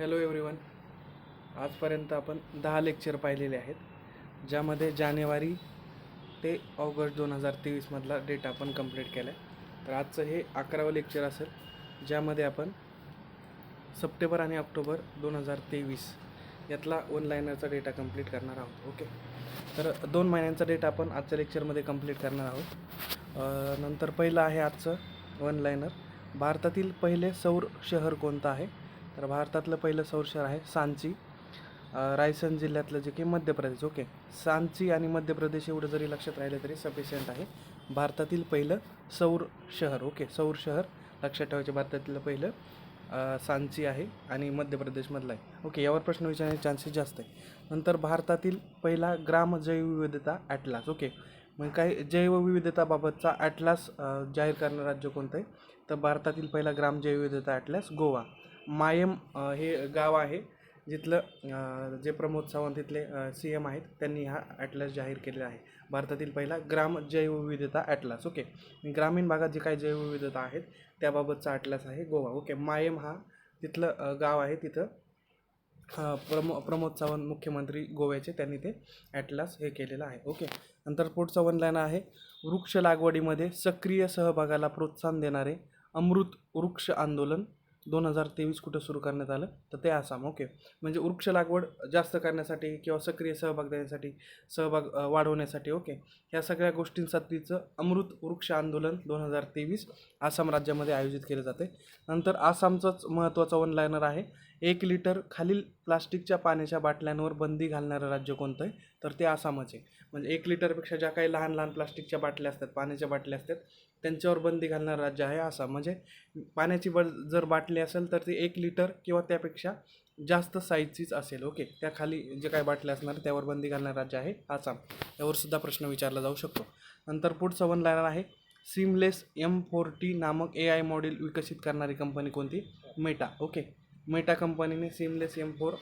Hello everyone आजपर्यंत आपण दहा लेक्चर पाहिलेले आहेत ज्यामध्ये जानेवारी ते ऑगस्ट दोन हजार तेवीसमधला डेटा आपण कंप्लीट केला आहे तर आजचं हे अकरावं लेक्चर असेल ज्यामध्ये आपण सप्टेंबर आणि ऑक्टोबर दोन हजार तेवीस यातला वन लायनरचा डेटा कंप्लीट करणार आहोत ओके तर दोन महिन्यांचा डेटा आपण आजच्या लेक्चरमध्ये कंप्लीट करणार आहोत. नंतर पहिलं आहे आजचं वन लायनर भारतातील पहिले सौर शहर कोणतं आहे? तर भारतातलं पहिलं सौर शहर आहे सांची. रायसन जिल्ह्यातलं जे की मध्य प्रदेश ओके. सांची आणि मध्य प्रदेश एवढं जरी लक्षात राहिलं तरी सफिशियंट आहे. भारतातील पहिलं सौर शहर ओके सौर शहर लक्षात ठेवायचे भारतातलं पहिलं सांची आहे आणि मध्य प्रदेशमधलं आहे. ओके यावर प्रश्न विचारण्याचे चान्सेस जास्त आहे. नंतर भारतातील पहिला ग्राम जैवविविधता ॲटलास ओके. मग काही जैवविविधताबाबतचा ॲटलास जाहीर करणारं राज्य कोणतं आहे? तर भारतातील पहिला ग्राम जैवविविधता ॲटलास गोवा. मायम हे गाव आहे. जिथलं जे प्रमोद सावंत तिथले सी एम आहेत त्यांनी हा ॲटलास जाहीर केलेला आहे. भारतातील पहिला ग्राम जैवविविधता ॲटलास ओके ग्रामीण भागात जे काही जैवविविधता आहेत त्याबाबतचा ॲटलास आहे गोवा ओके मायम हा तिथलं गाव आहे. तिथं प्रमो प्रमोद सावंत मुख्यमंत्री गोव्याचे त्यांनी ते ॲटलास हे केलेलं आहे ओके नंतर पुढचं वनलाईन आहे. वृक्ष लागवडीमध्ये सक्रिय सहभागाला प्रोत्साहन देणारे अमृत वृक्ष आंदोलन दोन हजार तेवीस कुठं सुरू करण्यात आलं? तर ते आसाम ओके. म्हणजे वृक्ष लागवड जास्त करण्यासाठी किंवा सक्रिय सहभाग देण्यासाठी सहभाग वाढवण्यासाठी ओके. ह्या सगळ्या गोष्टींसाठीचं अमृत वृक्ष आंदोलन दोन हजार तेवीस आसाम राज्यामध्ये आयोजित केले जाते. नंतर आसामचंच महत्त्वाचं वन लायनर आहे. एक लिटर खालील प्लास्टिकच्या पाण्याच्या बाटल्यांवर बंदी घालणारं राज्य कोणतं आहे? तर ते आसामच आहे. म्हणजे एक लिटरपेक्षा ज्या काही लहान लहान प्लास्टिकच्या बाटल्या असतात पाण्याच्या बाटल्या असतात त्यांच्यावर बंदी घालणारं राज्य आहे आसाम म्हणजे पाण्याची ब जर बाटली असेल तर ती एक लिटर किंवा त्यापेक्षा जास्त साईजचीच असेल. ओके? त्या खाली जे काही बाटल्या असणार त्यावर बंदी घालणारं राज्य आहे आसाम. यावर सुद्धा प्रश्न विचारला जाऊ शकतो. नंतर पुढचं वन लायनर आहे. सिमलेस एम फोर टी नामक ए आय मॉडेल विकसित करणारी कंपनी कोणती? Meta okay? मेटा कंपनीने सिमलेस एम फोर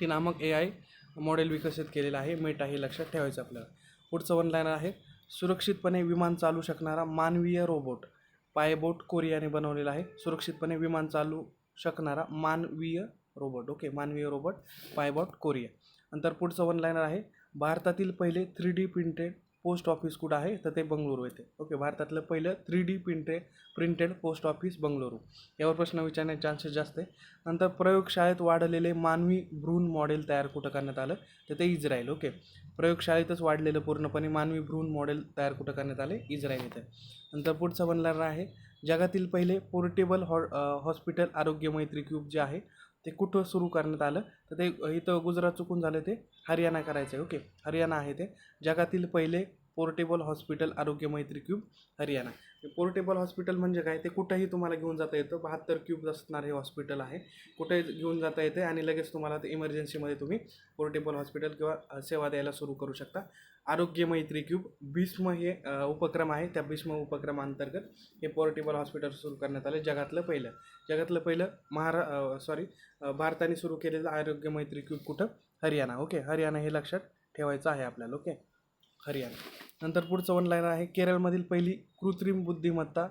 टी नामक ए आय मॉडेल विकसित केलेलं आहे. मेटा हे लक्षात ठेवायचं आपल्याला. पुढचं वन लायनर आहे. सुरक्षितपणे विमान चालू शकणारा मानवीय रोबोट पायबोट कोरियाने बनवलेला आहे. सुरक्षितपणे विमान चालू शकणारा मानवीय रोबोट ओके मानवीय रोबोट पायबोट कोरिया. नंतर पुढचं वन लायनर आहे. भारतातील पहिले three D printed post office कुठं आहे तर ते बंगळुरू येते. ओके भारतातलं पहिलं three D print printed post office Bengaluru. यावर प्रश्न विचारण्याचे चान्सेस जास्त आहे. नंतर प्रयोगशाळेत वाढलेले मानवी भ्रूण मॉडेल तयार कुठं करण्यात आलं तर ते इस्रायल. ओके प्रयोगशाळेतच वाढलेलं पूर्णपणे मानवी भ्रूण मॉडेल तयार कुठं करण्यात आले इस्रायल इथे. नंतर पुढचं बनणार आहे जगातील पहिले पोर्टेबल हॉ हॉस्पिटल आरोग्य मैत्री क्यूब जे आहे ते कुठं सुरू करण्यात आलं? तर ते इथं गुजरात चुकून झालं ते हरियाणा करायचं आहे ओके. हरियाणा आहे ते. जगातील पहिले पोर्टेबल हॉस्पिटल आरोग्य मैत्री क्यूब हरियाणा. पोर्टेबल हॉस्पिटल म्हणजे काय? ते कुठंही तुम्हाला घेऊन जाता येतं. बहात्तर क्यूब असणार हे हॉस्पिटल आहे. कुठेही घेऊन जाता येते आणि लगेच तुम्हाला ते इमर्जन्सीमध्ये तुम्ही पोर्टेबल हॉस्पिटल किंवा सेवा द्यायला सुरू करू शकता. आरोग्य मैत्री क्यूब भीष्म हे उपक्रम आहे. त्या भीष्म उपक्रमांतर्गत हे पोर्टेबल हॉस्पिटल सुरू करण्यात आले. जगातलं पहिलं. जगातलं पहिलं महारा सॉरी भारताने सुरू केलेलं आरोग्य मैत्री क्यूब कुठं? हरियाणा. ओके? हरियाणा हे लक्षात ठेवायचं आहे आपल्याला. ओके? हरियाणा नंतर पुढचं वन लाईन आहे केरळमधील पहिली कृत्रिम बुद्धिमत्ता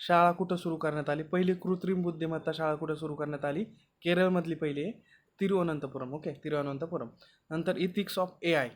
शाळा कुठं सुरू करण्यात आली? पहिली कृत्रिम बुद्धिमत्ता शाळा कुठं सुरू करण्यात आली? केरळमधली पहिली आहे तिरुवनंतपुरम ओके तिरुवनंतपुरम नंतर ethics of A I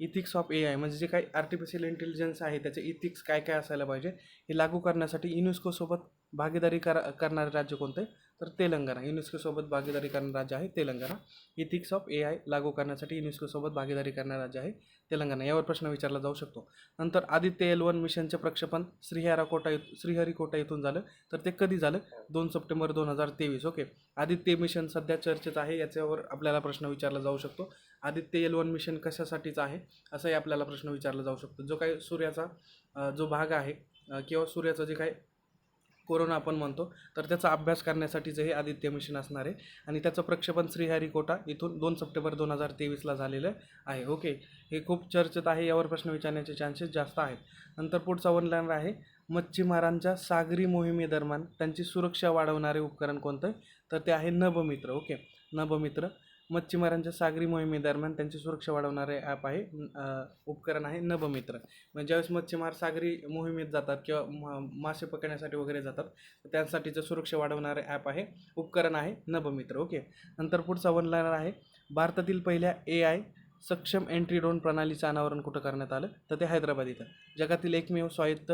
ethics of A I म्हणजे जे काही आर्टिफिशियल इंटेलिजन्स आहे त्याचे इथिक्स काय काय असायला पाहिजे हे लागू करण्यासाठी युनेस्कोसोबत भागीदारी करा करणारे राज्य कोणते? तर तेलंगणा युनेस्कोसोबत भागीदारी करणारं राज्य आहे Telangana. Ethics of A I लागू करण्यासाठी युनेस्कोसोबत भागीदारी करणारं राज्य आहे तेलंगणा. यावर प्रश्न विचारला जाऊ शकतो. नंतर आदित्य एल वन मिशनचे प्रक्षेपण श्रीहराकोटा येथ श्रीहरिकोटा इथून झालं. तर ते कधी झालं? दोन सप्टेंबर दोन हजार तेवीस. ओके. आदित्य मिशन सध्या चर्चेत आहे याच्यावर आपल्याला प्रश्न विचारला जाऊ शकतो. आदित्य एल वन मिशन कशासाठीचं आहे असाही आपल्याला प्रश्न विचारला जाऊ शकतो. जो काही सूर्याचा जो भाग आहे किंवा सूर्याचं जे काही कोरोना आपण म्हणतो तर त्याचा अभ्यास करण्यासाठीचं हे आदित्य मिशन असणार आहे आणि त्याचं प्रक्षेपण श्रीहरिकोटा इथून दोन सप्टेंबर दोन हजार तेवीसला झालेलं आहे. ओके हे खूप चर्चेत आहे यावर प्रश्न विचारण्याचे चान्सेस जास्त आहेत. नंतर पुढचा वनलाईनर आहे मच्छीमारांच्या सागरी मोहिमेदरम्यान त्यांची सुरक्षा वाढवणारे उपकरण कोणतं तर ते आहे नभमित्र. ओके नभमित्र. मच्छीमारांच्या सागरी मोहिमेदरम्यान त्यांची सुरक्षा वाढवणारे ॲप आहे. उपकरण आहे नभमित्र. म्हणजे ज्यावेळेस मच्छीमार सागरी मोहिमेत जातात किंवा म- मासे पकडण्यासाठी वगैरे जातात तर सुरक्षा वाढवणारे ॲप आहे. उपकरण आहे नभमित्र. ओके नंतर पुढचा वन लायनर आहे. भारतातील पहिल्या ए आय सक्षम एंट्री ड्रोन प्रणालीचं अनावरण कुठं करण्यात आलं? तर ते हैदराबाद इथं. जगातील एकमेव स्वायत्त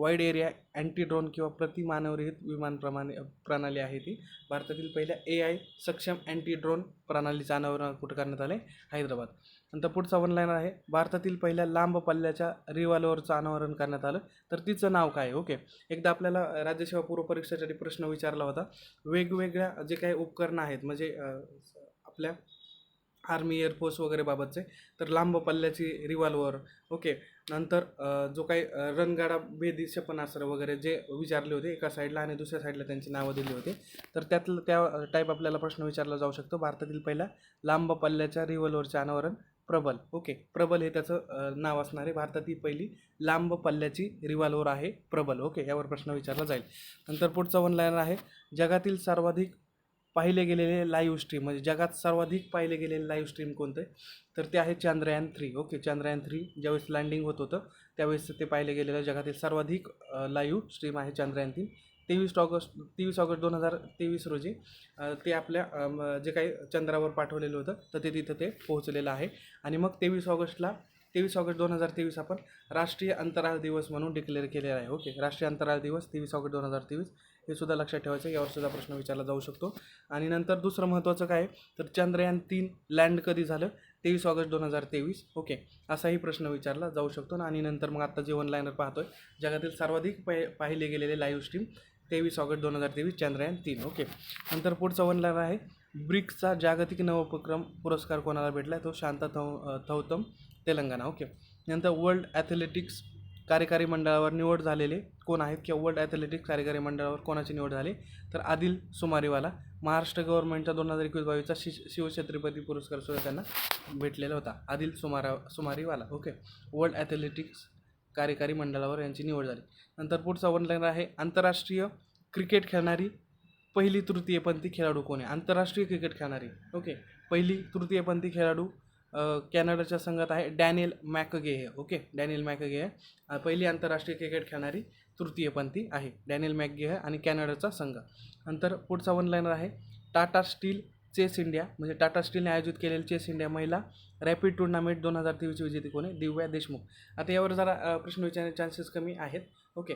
वाईड एरिया अँटी ड्रोन किंवा प्रतिमानवरहित विमान प्रमाणे प्रणाली आहे ती. भारतातील पहिल्या ए आय सक्षम अँटी ड्रोन प्रणालीचं अनावरण कुठं करण्यात आलं आहे हैदराबाद. नंतर पुढचा वन आहे. भारतातील पहिल्या लांब पल्ल्याच्या रिव्हॉल्वरचं अनावरण करण्यात आलं. तर तिचं नाव काय? आहे ओके. एकदा आपल्याला राज्यसेवा पूर्व परीक्षेसाठी प्रश्न विचारला होता. वेगवेगळ्या जे काही उपकरणं आहेत म्हणजे आपल्या आर्मी एअरफोर्स वगैरे बाबतचे. तर लांब पल्ल्याची रिव्हॉल्वर ओके नंतर जो काही रणगाडा बेदी क्षेपणास्त्र वगैरे जे विचारले होते एका साईडला आणि दुसऱ्या साईडला त्यांची नावं दिली होती. तर त्यातलं त्या टाईप आपल्याला प्रश्न विचारला जाऊ शकतो. भारतातील पहिल्या लांब पल्ल्याच्या रिव्हॉल्वरचे अनावरण प्रबल ओके प्रबल हे त्याचं नाव असणार आहे. भारतातील पहिली लांब पल्ल्याची रिव्हॉल्वर आहे प्रबल ओके यावर प्रश्न विचारला जाईल. नंतर पुढचा वन लाईन आहे. जगातील सर्वाधिक पाहिले गेलेले लाईव्ह स्ट्रीम म्हणजे जगात सर्वाधिक पाहिले गेलेले लाईव्ह स्ट्रीम कोणते? तर ते आहे Chandrayaan three okay Chandrayaan three ज्यावेळेस लँडिंग होत होतं त्यावेळेस ते पाहिले गेलेलं जगातील सर्वाधिक लाईव्ह स्ट्रीम आहे चांद्रयान तीन तेवीस ऑगस्ट तेवीस ऑगस्ट दोन हजार तेवीस रोजी ते आपल्या जे काही चंद्रावर पाठवलेलं होतं तर ते तिथं ते पोहोचलेलं आहे. आणि मग तेवीस ऑगस्टला तेवीस ऑगस्ट दोन हजार तेवीस आपण राष्ट्रीय अंतराळ दिवस म्हणून डिक्लेअर केलेला आहे. ओके राष्ट्रीय अंतराळ दिवस तेवीस ऑगस्ट दोन हजार तेवीस. हे सुद्धा लक्षात ठेवायचं आहे. यावर सुद्धा प्रश्न विचारला जाऊ शकतो. आणि नंतर दुसरं महत्त्वाचं काय तर चंद्रयान तीन लँड कधी झालं? तेवीस ऑगस्ट दोन हजार तेवीस. ओके असाही प्रश्न विचारला जाऊ शकतो. आणि नंतर मग आत्ता जे वन पाहतोय जगातील सर्वाधिक पहि पाहिले गेलेले लाईव्ह स्ट्रीम तेवीस ऑगस्ट दोन हजार तेवीस चंद्रयान तीन. ओके नंतर पुढचा ऑनलाईनर आहे. ब्रिक्सचा जागतिक नवोपक्रम पुरस्कार कोणाला भेटला आहे तो शांता थौ थौतम. तेलंगणा. ओके. नंतर वर्ल्ड ॲथलेटिक्स कार्यकारी मंडळावर निवड झालेले कोण आहेत किंवा वर्ल्ड ॲथलेटिक्स कार्यकारी मंडळावर कोणाची निवड झाली? तर आदिल सुमारीवाला महाराष्ट्र गव्हर्नमेंटचा दोन हजार एकवीस बावीसचा शि शिवछत्रपती पुरस्कार सुद्धा त्यांना भेटलेला होता. आदिल सुमारा सुमारीवाला. ओके. वर्ल्ड ॲथलेटिक्स कार्यकारी मंडळावर यांची निवड झाली. नंतर पुढचा वनलाईन आहे आंतरराष्ट्रीय क्रिकेट खेळणारी पहिली तृतीयपंथी खेळाडू कोण आहे? आंतरराष्ट्रीय क्रिकेट खेळणारी. ओके. पहिली तृतीयपंथी खेळाडू कॅनडाच्या संघात आहे डॅनियल मॅकगे हे ओके? डॅनियल मॅकगे आहे पहिली आंतरराष्ट्रीय क्रिकेट खेळणारी तृतीयपंथी आहे. डॅनियल मॅकगे आहे आणि कॅनडाचा संघ. नंतर पुढचा वन लाईनर आहे. टाटा स्टील चेस इंडिया म्हणजे टाटा स्टीलने आयोजित केलेले चेस इंडिया महिला रॅपिड टुर्नामेंट दोन हजार तेवीस विजेते कोण आहे? दिव्या देशमुख. आता यावर जरा प्रश्न विचारण्याचे चान्सेस कमी आहेत. ओके?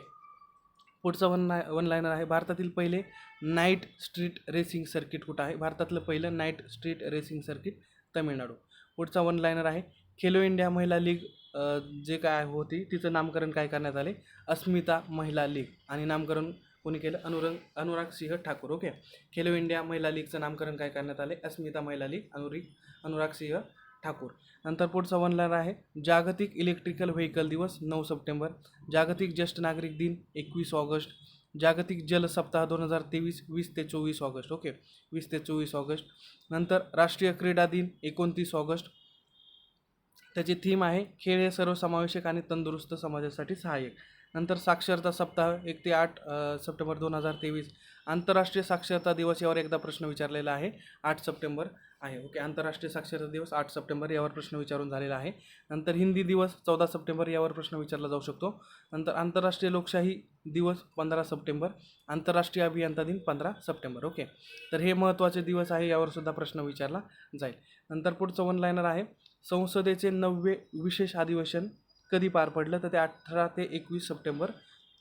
पुढचं वन लाय वन लायनर आहे. भारतातील पहिले नाईट स्ट्रीट रेसिंग सर्किट कुठं आहे? भारतातलं पहिलं night street racing circuit Tamil Nadu. पुढचा वन लायनर आहे खेलो इंडिया महिला लीग जे काय होती तिचं नामकरण काय करण्यात आले? अस्मिता महिला लीग. आणि नामकरण कोणी केलं? अनुरंग अनुराग सिंह ठाकूर. ओके खेलो इंडिया महिला लीगचं नामकरण काय करण्यात आले? अस्मिता महिला लीग अनुरी अनुराग सिंह ठाकूर. नंतर पुढचा वन लायनर आहे जागतिक इलेक्ट्रिकल व्हेकल दिवस नऊ सप्टेंबर. जागतिक ज्येष्ठ नागरिक दिन एकवीस ऑगस्ट. जागतिक जल सप्ताह दोन हजार तेवीस वीस ते चोवीस ऑगस्ट ओके? वीस ते चोवीस ऑगस्ट. नंतर राष्ट्रीय क्रीडा दिन एकोणतीस ऑगस्ट. त्याची थीम आहे खेळ हे सर्वसमावेशक आणि तंदुरुस्त समाजासाठी सहाय्यक. नंतर साक्षरता सप्ताह एक ते आठ सप्टेंबर दोन हजार तेवीस. आंतरराष्ट्रीय साक्षरता दिवस यावर एकदा प्रश्न विचारलेला आहे. आठ सप्टेंबर आहे. ओके आंतरराष्ट्रीय साक्षरता दिवस आठ सप्टेंबर यावर प्रश्न विचारून झालेला आहे. नंतर हिंदी दिवस चौदा सप्टेंबर यावर प्रश्न विचारला जाऊ शकतो. नंतर आंतरराष्ट्रीय लोकशाही दिवस पंधरा सप्टेंबर आंतरराष्ट्रीय अभियंता दिन पंधरा सप्टेंबर. ओके तर हे महत्त्वाचे दिवस आहे यावर सुद्धा प्रश्न विचारला जाईल. नंतर पुढचं वन लाईनर आहे. संसदेचे नववे विशेष अधिवेशन कधी पार पडलं तर ते अठरा ते एकवीस सप्टेंबर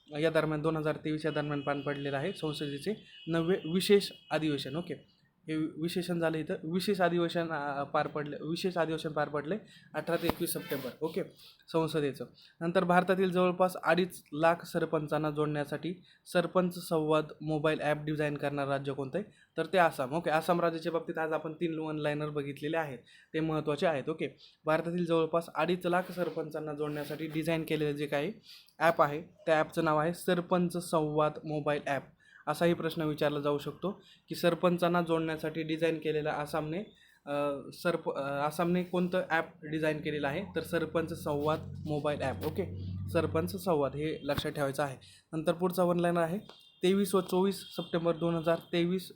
या दरम्यान दोन हजार तेवीस या दरम्यान पार पडलेलं आहे संसदेचे नववे विशेष अधिवेशन. ओके. हे विशेषण झालं इथं. विशेष अधिवेशन पार पडले. विशेष अधिवेशन पार पडले अठरा ते एकवीस सप्टेंबर. ओके? संसदेचं. नंतर भारतातील जवळपास अडीच लाख सरपंचांना जोडण्यासाठी सरपंच संवाद मोबाईल ॲप डिझाईन करणारं राज्य कोणतं आहे? तर ते आसाम. ओके? आसाम राज्याच्या बाबतीत आज आपण तीन वन लायनर बघितलेले आहेत. ते महत्त्वाचे आहेत. ओके? भारतातील जवळपास अडीच लाख सरपंचांना जोडण्यासाठी डिझाईन केलेलं जे काही ॲप आहे त्या ॲपचं नाव आहे सरपंच संवाद मोबाईल ॲप. असाही प्रश्न विचारला जाऊ शकतो की सरपंचांना जोडण्यासाठी डिझाईन केलेला आसामने सरप आसामने कोणतं ॲप डिझाईन केलेलं आहे? तर सरपंच संवाद मोबाईल ॲप ओके सरपंच संवाद हे लक्षात ठेवायचं आहे. नंतर पुढचा वन आहे. तेवीस व चोवीस सप्टेंबर दोन हजार तेवीस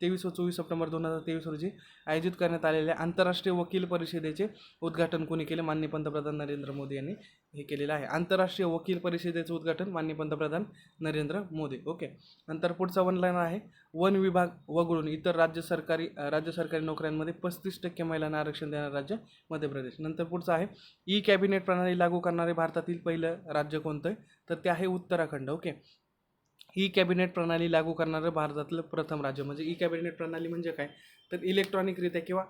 तेवीस व चोवीस सप्टेंबर दोन हजार तेवीस रोजी आयोजित करण्यात आलेल्या आंतरराष्ट्रीय वकील परिषदेचे उद्घाटन कोणी केले? माननीय पंतप्रधान नरेंद्र मोदी यांनी हे केलेलं आहे. आंतरराष्ट्रीय वकील परिषदेचं उद्घाटन माननीय पंतप्रधान नरेंद्र मोदी. ओके. नंतर पुढचा वन लाईन आहे. वन विभाग वगळून इतर राज्य सरकारी राज्य सरकारी नोकऱ्यांमध्ये पस्तीस टक्के महिलांना आरक्षण देणारं राज्य मध्य प्रदेश. नंतर पुढचं आहे. ई कॅबिनेट प्रणाली लागू करणारे भारतातील पहिलं राज्य कोणतं आहे? तर ते आहे उत्तराखंड. ओके. ई कॅबिनेट प्रणाली लागू करणारं भारतातलं प्रथम राज्य. म्हणजे ई कॅबिनेट प्रणाली म्हणजे काय? तर इलेक्ट्रॉनिकरित्या किंवा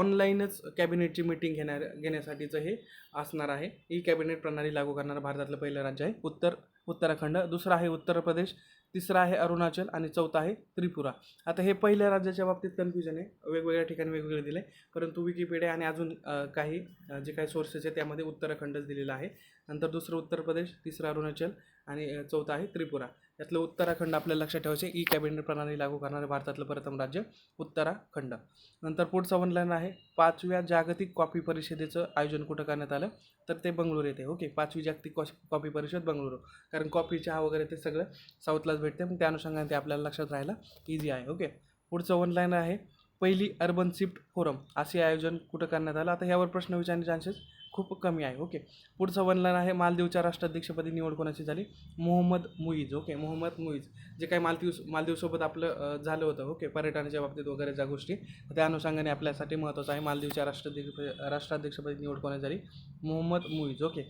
ऑनलाईनच कॅबिनेटची मीटिंग घेणार घेण्यासाठीचं हे असणार आहे. ई कॅबिनेट प्रणाली लागू करणारं भारतातलं पहिलं राज्य आहे उत्तर उत्तराखंड. दुसरं आहे उत्तर प्रदेश. तिसरं आहे अरुणाचल आणि चौथा आहे त्रिपुरा. आता हे पहिल्या राज्याच्या बाबतीत कन्फ्युजन आहे. वेगवेगळ्या ठिकाणी वेगवेगळे दिले परंतु विकिपीडिया आणि अजून काही जे काही सोर्सेस आहे त्यामध्ये उत्तराखंडच दिलेलं आहे. नंतर दुसरं उत्तर प्रदेश तिसरं अरुणाचल आणि चौथं आहे त्रिपुरा. यातलं उत्तराखंड आपल्याला लक्षात ठेवायचे ई कॅबिनेट प्रणाली लागू करणारे भारतातलं प्रथम राज्य उत्तराखंड. नंतर पुढचं वनलाईन आहे. पाचव्या जागतिक कॉफी परिषदेचं आयोजन कुठं करण्यात आलं? तर ते बंगळूर येते ओके पाचवी जागतिक कॉश कॉफी परिषद बंगळुरू. कारण कॉफी चहा वगैरे ते सगळं साऊथलाच भेटते. मग त्या अनुषंगाने ते आपल्याला लक्षात राहायला इझी आहे. ओके पुढचं वनलाईन आहे. पहिली अर्बन शिफ्ट फोरम असे आयोजन कुठं करण्यात आलं? आता ह्यावर प्रश्न विचारणे चान्सेस खूप कमी आहे. ओके. पुढचं वनलाईन आहे. मालदीवच्या राष्ट्राध्यक्षपदी निवड कोणाची झाली? मोहम्मद मुईज. ओके. मोहम्मद मुईज. जे काही मालदीव मालदीवसोबत आपलं झालं होतं. ओके. पर्यटनाच्या बाबतीत वगैरे ज्या गोष्टी त्या अनुषंगाने आपल्यासाठी महत्त्वाचं आहे. मालदीवच्या राष्ट्राध्यक्ष राष्ट्राध्यक्षपदी निवड कोणाची झाली? मोहम्मद मुईज. ओके.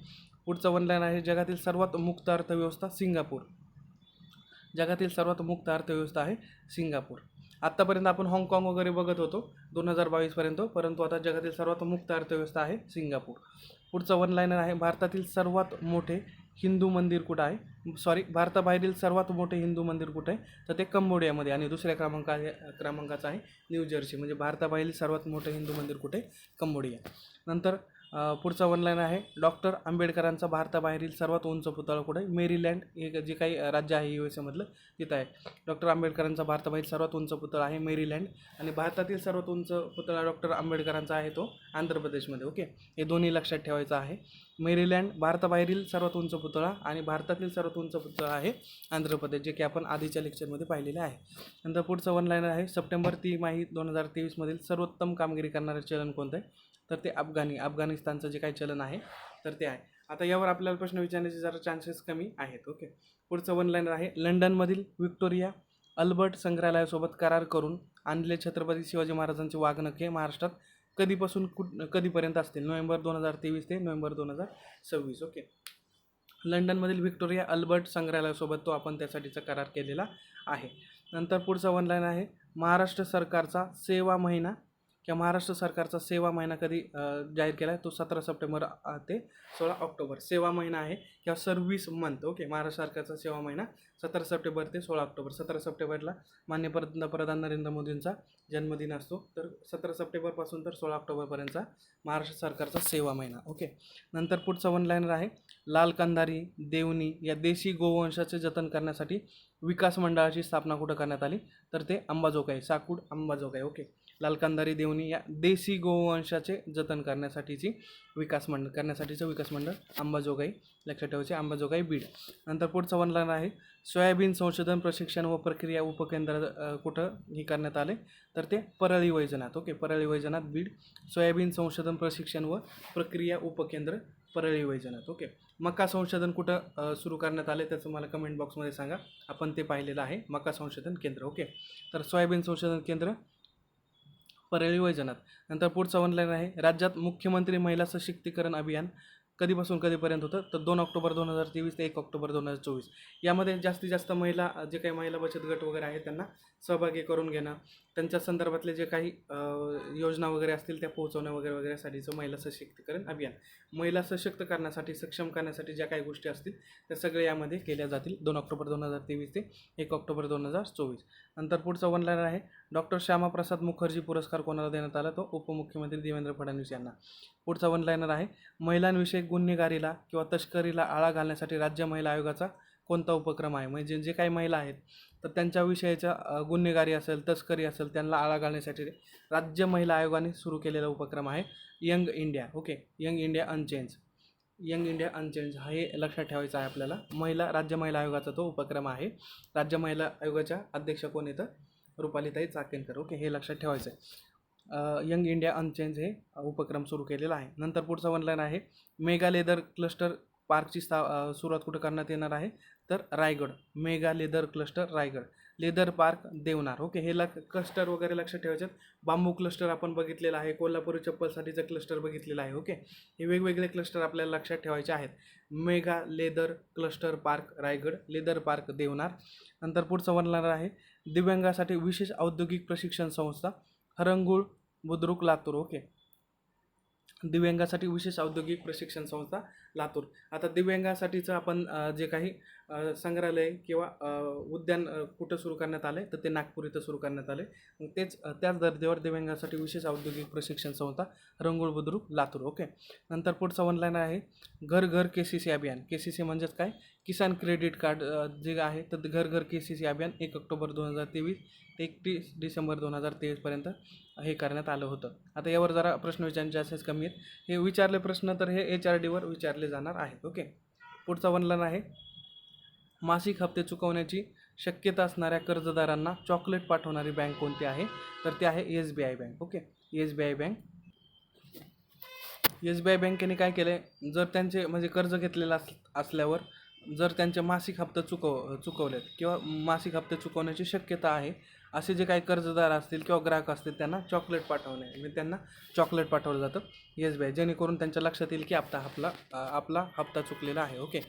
पुढचं वनलाईन आहे. जगातील सर्वात मुक्त अर्थव्यवस्था सिंगापूर. जगातील सर्वात मुक्त अर्थव्यवस्था आहे सिंगापूर. आत्तापर्यंत आपण हाँगकाँग वगैरे बघत होतो दोन हजार बावीसपर्यंत. परंतु आता जगातील सर्वात मुक्त अर्थव्यवस्था आहे सिंगापूर. पुढचं वन लाईनर आहे भारतातील सर्वात मोठे हिंदू मंदिर कुठं आहे? सॉरी भारताबाहेरील सर्वात मोठे हिंदू मंदिर कुठं आहे? तर ते कंबोडियामध्ये आणि दुसऱ्या क्रमांका क्रमांकाचं आहे न्यू जर्सी. म्हणजे भारताबाहेरील सर्वात मोठे हिंदू मंदिर कुठे? कंबोडिया. नंतर पुढचा वनलाईन आहे. डॉक्टर आंबेडकरांचा भारताबाहेरील सर्वात उंच पुतळा कुठे? मेरीलँड हे जे काही राज्य आहे यू एस एमधलं तिथं आहे. डॉक्टर आंबेडकरांचा भारताबाहेरील सर्वात उंच पुतळा आहे मेरीलँड आणि भारतातील सर्वात उंच पुतळा डॉक्टर आंबेडकरांचा आहे तो आंध्र प्रदेशमध्ये ओके हे दोन्ही लक्षात ठेवायचं आहे. मेरीलँड भारताबाहेरील सर्वात उंच पुतळा आणि भारतातील सर्वात उंच पुतळा आहे आंध्र प्रदेश जे की आपण आधीच्या लेक्चरमध्ये पाहिलेले आहे. नंतर पुढचं वन लाईनर आहे. सप्टेंबर तिमाही दोन हजार तेवीसमधील सर्वोत्तम कामगिरी करणारे चलन कोणतं आहे? तर ते अफगाणी अफगाणिस्तानचं जे काही चलन आहे तर ते आहे. आता यावर आपल्याला प्रश्न विचारण्याचे जरा चान्सेस कमी आहेत ओके पुढचं वन लाईनर आहे. लंडनमधील विक्टोरिया अल्बर्ट संग्रहालयासोबत करार करून आणले छत्रपती शिवाजी महाराजांचे वाघनखे महाराष्ट्रात कधीपासून कुठ कधीपर्यंत असतील? नोव्हेंबर दोन हजार तेवीस ते नोव्हेंबर दोन हजार सव्वीस ओके लंडनमधील व्हिक्टोरिया अल्बर्ट संग्रहालयासोबत तो आपण त्यासाठीचा करार केलेला आहे. नंतर पुढचा वन लाईन आहे. महाराष्ट्र सरकारचा सेवा महिना किंवा महाराष्ट्र सरकारचा सेवा महिना कधी जाहीर केला आहे? तो सतरा सप्टेंबर ते सोळा ऑक्टोबर. सेवा महिना आहे किंवा सर्व्हिस मंथ. ओके महाराष्ट्र सरकारचा सेवा महिना सतरा सप्टेंबर ते सोळा ऑक्टोबर. सतरा सप्टेंबरला मान्य पंतप्रधान नरेंद्र मोदींचा जन्मदिन असतो. तर सतरा सप्टेंबरपासून तर सोळा ऑक्टोबरपर्यंतचा महाराष्ट्र सरकारचा सेवा महिना. ओके नंतर पुढचा वन लाईनर आहे. लाल कंधारी देवणी या देशी गोवंशाचे जतन करण्यासाठी विकास मंडळाची स्थापना कुठं करण्यात आली? तर ते अंबाजोगाई साकूड अंबाजोगाई. ओके लाल कंधारी देवणी या देशी गोवंशाचे जतन करण्यासाठीची विकास मंडळ करण्यासाठीचं विकास मंडळ अंबाजोगाई लक्षात ठेवायचे अंबाजोगाई बीड. नंतर पुढचं वन आहे. सोयाबीन संशोधन प्रशिक्षण व प्रक्रिया उपकेंद्र कुठं हे करण्यात आले? तर ते परळी वैजनाथ. ओके परळी वैजनाथ बीड. सोयाबीन संशोधन प्रशिक्षण व प्रक्रिया उपकेंद्र परळी वैजनाथ. ओके मका संशोधन कुठं सुरू करण्यात आले? त्याचं मला कमेंट बॉक्समध्ये सांगा. आपण ते पाहिलेलं आहे. मका संशोधन केंद्र. ओके तर सोयाबीन संशोधन केंद्र परळी वैजनाथ नंतर पुढचं ऑनलाईन आहे. राज्यात मुख्यमंत्री महिला सशक्तीकरण अभियान कधीपासून कधीपर्यंत होतं? तर दोन ऑक्टोबर दोन हजार तेवीस ते एक ऑक्टोबर दोन हजार चोवीस. यामध्ये जास्तीत जास्त महिला जे काही महिला बचत गट वगैरे आहेत त्यांना सहभागी करून घेणं. त्यांच्या संदर्भातले जे काही योजना वगैरे असतील त्या पोहोचवणं वगैरे वगैरेसाठीचं महिला सशक्तीकरण अभियान. महिला सशक्त करण्यासाठी सक्षम करण्यासाठी ज्या काही गोष्टी असतील त्या सगळे यामध्ये केल्या जातील. दोन ऑक्टोबर दोन हजार तेवीस ते एक ऑक्टोबर दोन हजार चोवीस. नंतर पुढचा वन लाईनर आहे. डॉक्टर श्यामाप्रसाद मुखर्जी पुरस्कार कोणाला देण्यात आला? तो उपमुख्यमंत्री देवेंद्र फडणवीस यांना. पुढचा वन लाईनर आहे. महिलांविषयी गुन्हेगारीला किंवा तस्करीला आळा घालण्यासाठी राज्य महिला आयोगाचा कोणता उपक्रम आहे? म्हणजे जे काही महिला आहेत तर त्यांच्या विषयाच्या गुन्हेगारी असेल तस्करी असेल त्यांना आळा घालण्यासाठी राज्य महिला आयोगाने सुरू केलेला उपक्रम आहे young India. Okay? Young India unchange. Young India unchange हा हे लक्षात ठेवायचं आहे आपल्याला. महिला राज्य महिला आयोगाचा तो उपक्रम आहे. राज्य महिला आयोगाच्या अध्यक्ष कोण येतं रुपालीताई चाकेनकर ओके? हे लक्षात ठेवायचं आहे. यंग इंडिया अनचेंज हे उपक्रम सुरू केलेला आहे. नंतर पुढचं वनलाईन आहे. मेगा लेदर क्लस्टर पार्कची स्था सुरुवात कुठं करण्यात येणार आहे? तर Raigad mega leather cluster Raigad leather park Deonar. Okay हे लक क्लस्टर वगैरे लक्षात ठेवायचे बांबू क्लस्टर आपण बघितलेलं आहे कोल्हापूर चप्पलसाठीचं क्लस्टर बघितलेलं आहे. ओके हे वेगवेगळे क्लस्टर आपल्याला लक्षात ठेवायचे आहेत. Mega leather cluster park Raigad leather park Deonar. नंतर पुढचं म्हणणार आहे दिव्यांगासाठी विशेष औद्योगिक प्रशिक्षण संस्था हरंगुळ बुद्रुक लातूर. ओके दिव्यांगासाठी विशेष औद्योगिक प्रशिक्षण संस्था लातूर. आता दिव्यांगासाठीचं आपण जे काही संग्रहालय किंवा उद्यान कुठं सुरू करण्यात आलं तर ते नागपूर इथं सुरू करण्यात आले तेच त्याच दर्जेवर दिव्यांगासाठी विशेष औद्योगिक प्रशिक्षण संस्था रंगोळ बुद्रुक लातूर. ओके? नंतर पुढचा ऑनलाईन आहे घर घर के सी सी अभियान. के सी सी म्हणजेच काय? किसान क्रेडिट कार्ड जे आहे तर घर घर के सी सी अभियान एक ऑक्टोबर दोन हजार तेवीस ते एकतीस डिसेंबर दोन हजार तेवीसपर्यंत हे करण्यात आलं होतं. आता यावर जरा प्रश्न विचारण्याचे असेच कमी आहेत. हे विचारले प्रश्न तर हे एच आर डीवर विचारले जाणार आहेत. ओके? पुढचा वनलन आहे. मासिक हप्ते चुकवण्याची शक्यता असणाऱ्या कर्जदारांना चॉकलेट पाठवणारी बँक कोणती आहे? तर ती आहे S B I bank. Okay? S B I bank. S B I बँकेने काय केलं आहे जर त्यांचे म्हणजे कर्ज घेतलेलं अस असल्यावर जर त्यांचे मासिक हप्ता चुकव चुकवलेत किंवा मासिक हप्ते चुकवण्याची शक्यता आहे असे जे काही कर्जदार असतील किंवा ग्राहक असतील त्यांना चॉकलेट पाठवणे. म्हणजे त्यांना चॉकलेट पाठवलं जातं. एस बी आय जेणेकरून त्यांच्या लक्षात येईल की आपला हप्ला आपला हप्ता चुकलेला आहे. ओके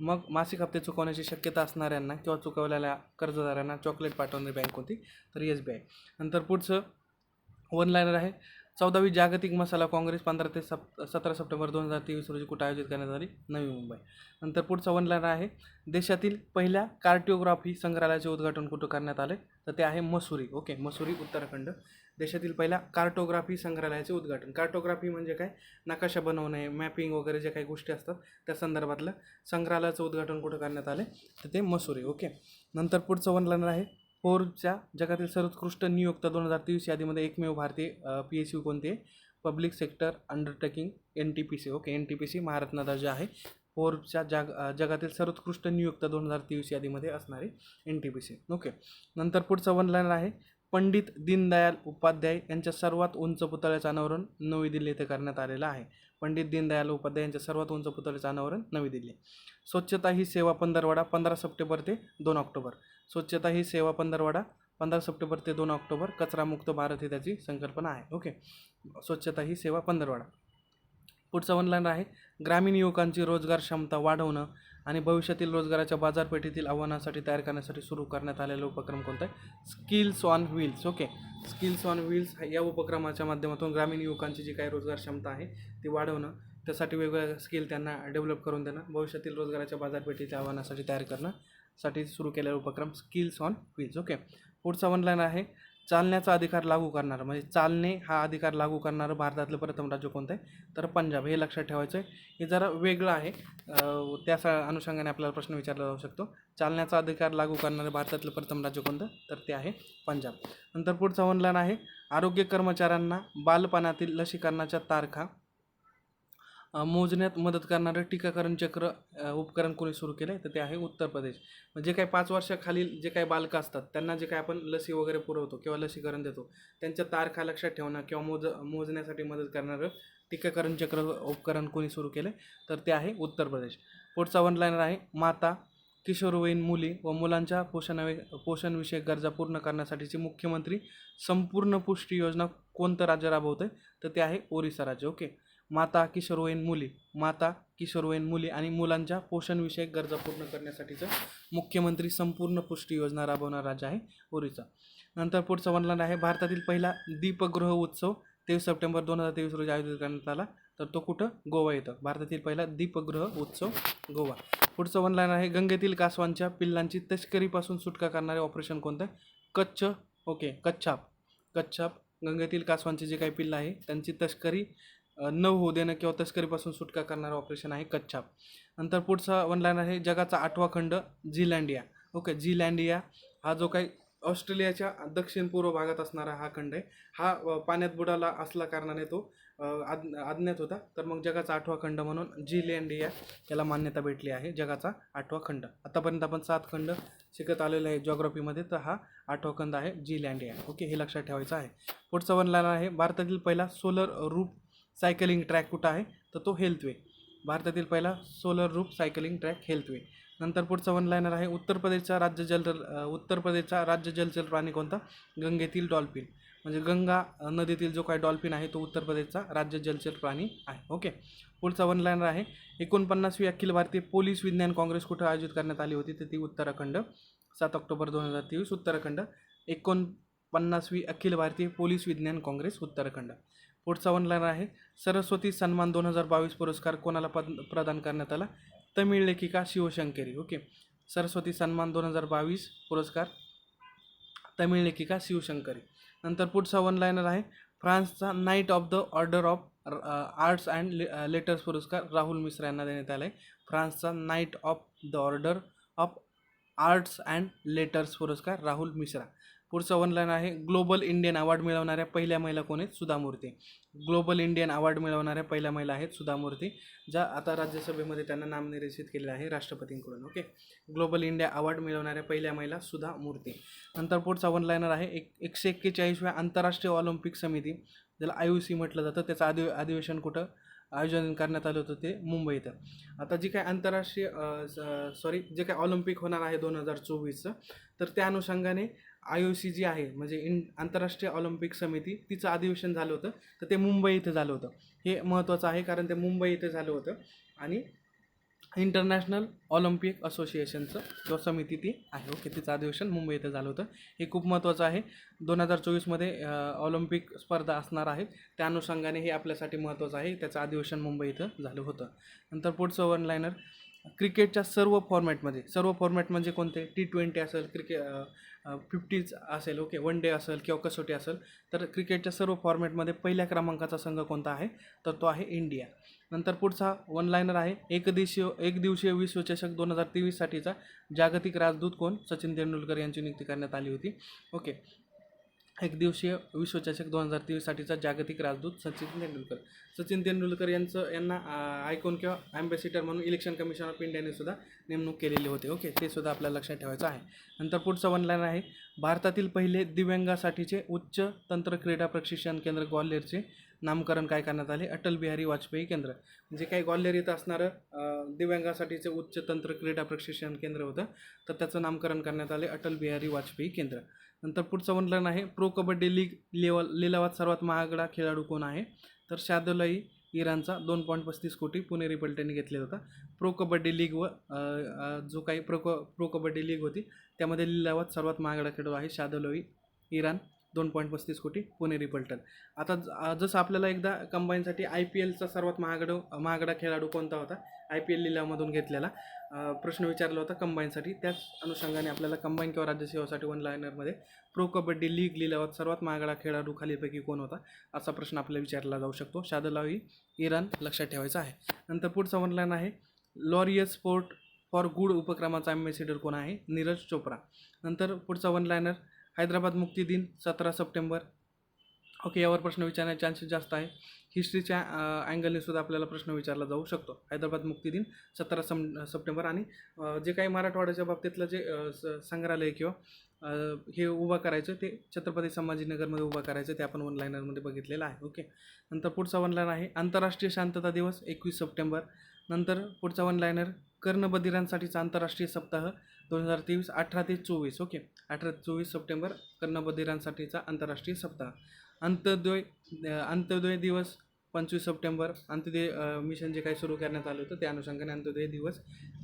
मग मासिक हप्ते चुकवण्याची शक्यता असणाऱ्यांना किंवा चुकवलेल्या कर्जदारांना चॉकलेट पाठवणारी बँक होती. तर एस बी आय नंतर पुढचं वन लायनर आहे. चौदावी जागतिक मसाला काँग्रेस पंधरा ते सप सतरा सप्टेंबर दोन हजार तेवीस रोजी कुठं आयोजित करण्यात आली? नवी मुंबई. नंतर पुढचा वन लायनर आहे. देशातील पहिल्या कार्टिओग्राफी संग्रहालयाचे उद्घाटन कुठं करण्यात आले? तर ते आहे मसुरी. ओके मसुरी उत्तराखंड. देशातील पहिल्या कार्टोग्राफी संग्रहालयाचे उद्घाटन. कार्टोग्राफी म्हणजे काय? नकाशा बनवणे मॅपिंग वगैरे जे काही गोष्टी असतात त्या संदर्भातलं संग्रहालयाचं उद्घाटन कुठं करण्यात आले? तर ते मसुरी. ओके. नंतर पुढचं वन लायनर आहे. फोर्बच्या जगातील सर्वोत्कृष्ट नियुक्त दोन हजार तेवीस यादीमध्ये एकमेव भारतीय पी एस यू कोणते? Public sector undertaking N T P C. Okay N T P C Maharatna दर्जा आहे फोर्बच्या जग जगातील सर्वोत्कृष्ट नियुक्त दोन हजार तेवीस यादीमध्ये असणारी N T P C. Okay नंतर पुढचं वन लाईन आहे पंडित दीनदयाल उपाध्याय यांच्या सर्वात उंच पुतळ्याचं अनावरण नवी दिल्ली येथे करण्यात आलेलं आहे. पंडित दीनदयाल उपाध्याय यांच्या सर्वात उंच पुतळ्याचं अनावरण नवी दिल्ली. स्वच्छता ही सेवा पंधरवडा पंधरा सप्टेंबर ते दोन ऑक्टोबर. स्वच्छता ही सेवा पंधरवाडा पंधरा सप्टेंबर ते दोन ऑक्टोबर कचरामुक्त भारत ही त्याची संकल्पना आहे. ओके. स्वच्छता ही सेवा पंधरवाडा. पुढचं वनलाईन आहे ग्रामीण युवकांची रोजगार क्षमता वाढवणं आणि भविष्यातील रोजगाराच्या बाजारपेठेतील आव्हानासाठी तयार करण्यासाठी सुरू करण्यात आलेला उपक्रम कोणता आहे? Skills on wheels okay. Skills on wheels या उपक्रमाच्या माध्यमातून ग्रामीण युवकांची जी काही रोजगार क्षमता आहे ती वाढवणं त्यासाठी वेगवेगळ्या स्किल त्यांना डेव्हलप करून देणं भविष्यातील रोजगाराच्या बाजारपेठेच्या आव्हानासाठी तयार करणं साठी सुरू केलेला उपक्रम स्किल्स ऑन व्हील्स ओके पुढचा ऑनलाईन आहे चालण्याचा अधिकार लागू करणारं. म्हणजे चालणे हा अधिकार लागू करणारं भारतातलं प्रथम राज्य कोणतं आहे? तर पंजाब हे लक्षात ठेवायचं आहे हे जरा वेगळं आहे. त्या अनुषंगाने आपल्याला प्रश्न विचारला जाऊ शकतो. चालण्याचा अधिकार लागू करणारं भारतातलं प्रथम राज्य कोणतं? तर ते आहे पंजाब. नंतर पुढचं ऑनलाईन आहे आरोग्य कर्मचाऱ्यांना बालपणातील लसीकरणाच्या तारखा मोजण्यात मदत करणारं टीकाकरण चक्र उपकरण कोणी सुरू केलं आहे तर ते आहे उत्तर प्रदेश. म्हणजे जे काही पाच वर्षाखालील जे काही बालकं असतात त्यांना जे काही आपण लसी वगैरे पुरवतो किंवा लसीकरण देतो त्यांच्या तारखा लक्षात ठेवणं किंवा मोज मोजण्यासाठी मदत करणारं टीकाकरण चक्र उपकरण कोणी सुरू केलं तर ते आहे उत्तर प्रदेश. पुढचा वन लाईनर आहे माता किशोरवयीन मुली व मुलांच्या पोषणावे पोषणविषयक गरजा पूर्ण करण्यासाठीची मुख्यमंत्री संपूर्ण पुष्टी योजना कोणतं राज्य राबवतं आहे तर ते आहे ओरिसा राज्य. ओके? माता किशोरवयीन मुली. माता किशोरवयीन मुली आणि मुलांच्या पोषणविषयक गरजा पूर्ण करण्यासाठीचं मुख्यमंत्री संपूर्ण पुष्टी योजना राबवणार राज्य आहे ओरिसा. नंतर पुढचा वनलांड आहे. भारतातील पहिला दीपगृह उत्सव तेवीस सप्टेंबर दोन हजार तेवीस रोजी आयोजित करण्यात आला. तर तो कुठं? गोवा येतं भारतातील पहिला दीपगृह उत्सव गोवा. पुढचं वनलाईन आहे. गंगेतील कासवांच्या पिल्लांची तस्करीपासून सुटका करणारे ऑपरेशन कोणतं आहे? कच्छ. ओके. कच्छाप. कच्छाप. गंगेतील कासवांचे जे काही पिल्लं आहे त्यांची तस्करी न होऊ देणं किंवा तस्करीपासून सुटका करणारं ऑपरेशन आहे कच्छाप नंतर पुढचा वनलाईन आहे जगाचा आठवा खंड झीलँडिया. ओके झीलँडिया हा जो काही ऑस्ट्रेलियाच्या दक्षिण पूर्व भागात असणारा हा खंड आहे. हा पाण्यात बुडाला असल्या कारणाने तो अ, अज्ञात होता. तर मग जगाचा आठवा खंड म्हणून झीलँडिया याला मान्यता भेटली आहे जगाचा आठवा खंड. आतापर्यंत आपण सात खंड शिकत आलेलो आहे जॉग्रफीमध्ये तर हा आठवा खंड आहे झीलँडिया. ओके हे लक्षात ठेवायचं आहे. पुढचा वनलाईन आहे भारतातील पहिला सोलर रूप सायकलिंग ट्रॅक कुठं आहे? तर तो हेल्थवे भारतातील पहिला सोलर रूप सायकलिंग ट्रॅक हेल्थवे नंतर पुढचा वन लायनर आहे उत्तर प्रदेशचा राज्य जल उत्तर प्रदेशचा राज्य जलचर प्राणी कोणता? गंगेतील डॉल्फिन. म्हणजे गंगा नदीतील जो काही डॉल्फिन आहे तो उत्तर प्रदेशचा राज्य जलचर प्राणी आहे. ओके? पुढचा वन लायनर आहे. एकोणपन्नासवी अखिल भारतीय पोलीस विज्ञान काँग्रेस कुठं आयोजित करण्यात आली होती? तर ती उत्तराखंड. सात ऑक्टोबर दोन हजार तेवीस उत्तराखंड. एकोणपन्नासवी अखिल भारतीय पोलीस विज्ञान काँग्रेस उत्तराखंड. पुढचा ऑनलाईन आहे. सरस्वती सन्मान दोन हजार बावीस पुरस्कार कोणाला पद प्रदान करण्यात आला? तमिळ लेखिका शिवशंकरी. ओके. सरस्वती सन्मान दोन हजार बावीस पुरस्कार तमिळ लेखिका शिवशंकरी. नंतर पुढचा ऑनलाईनर आहे. फ्रान्सचा knight of the order of arts and letters पुरस्कार राहुल मिश्रा यांना देण्यात आला आहे फ्रान्सचा knight of the order of arts and letters पुरस्कार राहुल मिश्रा. पुढचा वन लाईन आहे ग्लोबल इंडियन अवॉर्ड मिळवणाऱ्या पहिल्या महिला कोण आहेत? सुधा मूर्ती ग्लोबल इंडियन अवॉर्ड मिळवणाऱ्या पहिल्या महिला आहेत सुधा मूर्ती ज्या आता राज्यसभेमध्ये त्यांना नामनिर्देशित केलेलं आहे राष्ट्रपतींकडून ओके ग्लोबल इंडिया अवॉर्ड मिळवणाऱ्या पहिल्या महिला सुधा मूर्ती नंतर पुढचा वन लाईनर आहे एक एकशे एक्केचाळीसव्या आंतरराष्ट्रीय ऑलिम्पिक समिती ज्याला आय यू सी म्हटलं जातं त्याचं अधि अधिवेशन कुठं? आयोजन करण्यात आलं होतं ते मुंबई इथं. आता जी काय आंतरराष्ट्रीय सॉरी जे काय ऑलिम्पिक होणार आहे दोन हजार चोवीसचं तर त्या अनुषंगाने आय ओ सी जी आहे म्हणजे इन आंतरराष्ट्रीय ऑलिम्पिक समिती तिचं अधिवेशन झालं होतं. तर ते मुंबई इथं झालं होतं. हे महत्त्वाचं आहे कारण ते मुंबई इथं झालं होतं. आणि इंटरनॅशनल ऑलिम्पिक असोसिएशनचं जो समिती ती आहे ओके तिचं अधिवेशन मुंबई इथं झालं होतं. हे खूप महत्त्वाचं आहे. दोन हजार चोवीसमध्ये ऑलिम्पिक स्पर्धा असणार आहेत. त्या अनुषंगाने हे आपल्यासाठी महत्त्वाचं आहे. त्याचं अधिवेशन मुंबई इथं झालं होतं. नंतर पुढचं वन लायनर क्रिकेटच्या सर्व फॉर्मॅटमध्ये सर्व फॉर्मॅट म्हणजे कोणते? टी ट्वेंटी असेल क्रिके फिफ्टीज असेल ओके वन डे असेल किंवा कसोटी असेल तर क्रिकेटच्या सर्व फॉर्मॅटमध्ये पहिल्या क्रमांकाचा संघ कोणता आहे? तर तो आहे इंडिया. नंतर पुढचा वन लायनर आहे एकदिवसीय एक दिवसीय विश्वचषक दोन हजार तेवीससाठीचा जागतिक राजदूत कोण? सचिन तेंडुलकर यांची नियुक्ती करण्यात आली होती. ओके एक दिवसीय विश्वचषक दोन हजार तेवीससाठीचा जागतिक राजदूत सचिन तेंडुलकर. सचिन तेंडुलकर यांचं यांना आयकॉन किंवा ॲम्बॅसिडर म्हणून इलेक्शन कमिशन ऑफ इंडियाने सुद्धा नेमणूक केलेली होती. ओके ते सुद्धा आपल्याला लक्षात ठेवायचं आहे. नंतर पुढचं वनलाईन आहे. भारतातील पहिले दिव्यांगासाठीचे उच्च तंत्र क्रीडा प्रशिक्षण केंद्र ग्वाल्हेरचे नामकरण काय करण्यात आले? अटल बिहारी वाजपेयी केंद्र. म्हणजे काही ग्वाल्हेर इथं असणारं दिव्यांगासाठीचे उच्च तंत्र क्रीडा प्रशिक्षण केंद्र होतं. तर त्याचं नामकरण करण्यात आले अटल बिहारी वाजपेयी केंद्र. नंतर पुढचं वनलाईन आहे प्रो कबड्डी लीग लेवल लिलावात सर्वात महागडा खेळाडू कोण आहे? तर शादुलाई इराणचा दोन पॉईंट पस्तीस कोटी पुणेरी पलटणी घेतलेला होता. प्रो कबड्डी लीग व जो काही प्रो क प्रो कबड्डी लीग होती त्यामध्ये लिलावात सर्वात महागडा खेळाडू आहे शादुलाई इराण दोन पॉईंट पस्तीस कोटी पुणे रिपल्टन आता ज- जसं आपल्याला एकदा कंबाईनसाठी आय पी एलचा सर्वात महागडा महागडा खेळाडू कोणता होता? आय पी एल लिलावमधून घेतलेला. प्रश्न विचारला होता कंबाईनसाठी त्याच अनुषंगाने आपल्याला कंबाईन किंवा राज्यसेवासाठी वन लायनरमध्ये प्रो कबड्डी लीग लिलावात सर्वात महागडा खेळाडू खालीपैकी कोण होता? असा प्रश्न आपल्याला विचारला जाऊ शकतो. शादलावी इराण लक्षात ठेवायचा आहे. नंतर पुढचा वन लाईन आहे. लॉरियस स्पोर्ट फॉर गुड उपक्रमाचा अम्बॅसिडर कोण आहे? नीरज चोप्रा. नंतर पुढचा वन लायनर हैदराबाद मुक्ती दिन सतरा सप्टेंबर ओके यावर प्रश्न विचारण्याचे चान्सेस जास्त आहे. हिस्ट्रीच्या अँगलने सुद्धा आपल्याला प्रश्न विचारला जाऊ शकतो. हैदराबाद मुक्ती दिन सतरा सम सप्टेंबर आणि जे काही मराठवाड्याच्या बाबतीतलं जे स- संग्रहालय किंवा हे उभं करायचं ते छत्रपती संभाजीनगरमध्ये उभं करायचं ते आपण वन लायनरमध्ये बघितलेलं आहे. ओके. नंतर पुढचा वन लाईन आहे आंतरराष्ट्रीय शांतता दिवस एकवीस सप्टेंबर. नंतर पुढचा वन लाईनर कर्णबधिरांसाठीचा आंतरराष्ट्रीय सप्ताह दोन हजार तेवीस अठरा ते चोवीस. ओके. अठरा ते चोवीस सप्टेंबर कर्णबधिरांसाठीचा आंतरराष्ट्रीय सप्ताह. अंत्योदय अंत्योदय दिवस पंचवीस सप्टेंबर अंत्योदय मिशन जे काही सुरू करण्यात आलं होतं त्या अनुषंगाने अंत्योदय दिवस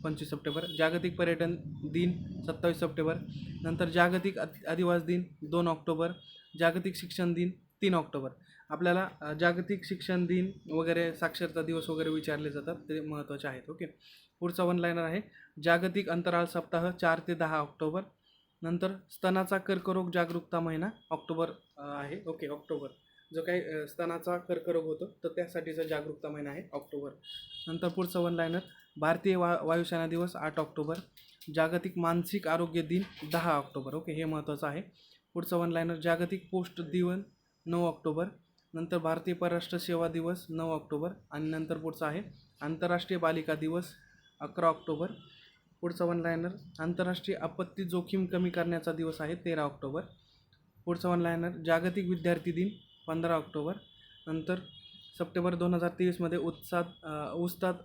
पंचवीस सप्टेंबर. जागतिक पर्यटन दिन सत्तावीस सप्टेंबर. नंतर जागतिक आदिवास दिन दोन ऑक्टोबर. जागतिक शिक्षण दिन तीन ऑक्टोबर. आपल्याला जागतिक शिक्षण दिन वगैरे साक्षरता दिवस वगैरे विचारले जातात ते महत्त्वाचे आहेत ओके? पुढचा वन लायनर आहे. जागतिक अंतराळ सप्ताह चार ते दहा ऑक्टोबर. नंतर स्तनाचा कर्करोग जागरूकता महिना ऑक्टोबर आहे. Okay October. जो काही स्तनाचा कर्करोग होतो तर त्यासाठीचा जागरूकता महिना आहे ऑक्टोबर. नंतर पुढचं वन लायनर भारतीय वा वायुसेना दिवस आठ ऑक्टोबर. जागतिक मानसिक आरोग्य दिन दहा ऑक्टोबर. ओके हे महत्त्वाचं आहे. पुढचं वन लाईनर जागतिक पोस्ट दिवन नऊ ऑक्टोबर. नंतर भारतीय परराष्ट्र सेवा दिवस नऊ ऑक्टोबर. आणि नंतर पुढचं आहे आंतरराष्ट्रीय बालिका दिवस अकरा ऑक्टोबर. पुढचं वन लाईनर आंतरराष्ट्रीय आपत्ती जोखीम कमी करण्याचा दिवस आहे तेरा ऑक्टोबर. पुढचं वन लाईनर जागतिक विद्यार्थी दिन पंधरा ऑक्टोबर. नंतर सप्टेंबर दोन हजार तेवीसमध्ये उत्साद उस्ताद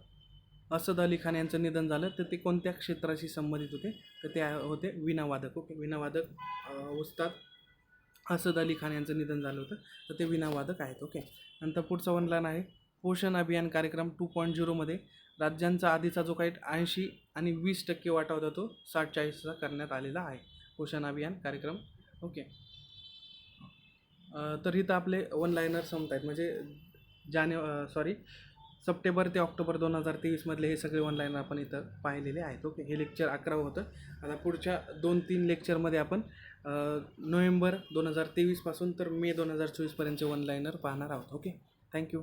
असद अली खान यांचं निधन झालं. तर ते कोणत्या क्षेत्राशी संबंधित होते? तर ते होते विनावादक ओके विनावादक उस्ताद असद अली खान यांचं निधन झालं होतं. तर ते विनावादक आहेत. ओके. नंतर पुढचं ऑनलाईन आहे. पोषण अभियान कार्यक्रम टू पॉईंट झिरोमध्ये राज्यांचा आधीचा जो काही ऐंशी आणि वीस टक्के वाटा होता तो साठ चाळीसचा करण्यात आलेला आहे. पोषण अभियान कार्यक्रम. ओके. तर इथं आपले वन लायनर संपत आहेत. म्हणजे जानेव सॉरी सप्टेंबर ते ऑक्टोबर दोन हजार तेवीसमधले हे सगळे वन लायनर आपण इथं पाहिलेले आहेत. ओके हे लेक्चर अकरा होतं. आता पुढच्या दोन तीन लेक्चरमध्ये आपण नोव्हेंबर दोन हजार तेवीसपासून तर मे दोन हजार चोवीसपर्यंतचे वन लायनर पाहणार आहोत. Okay thank you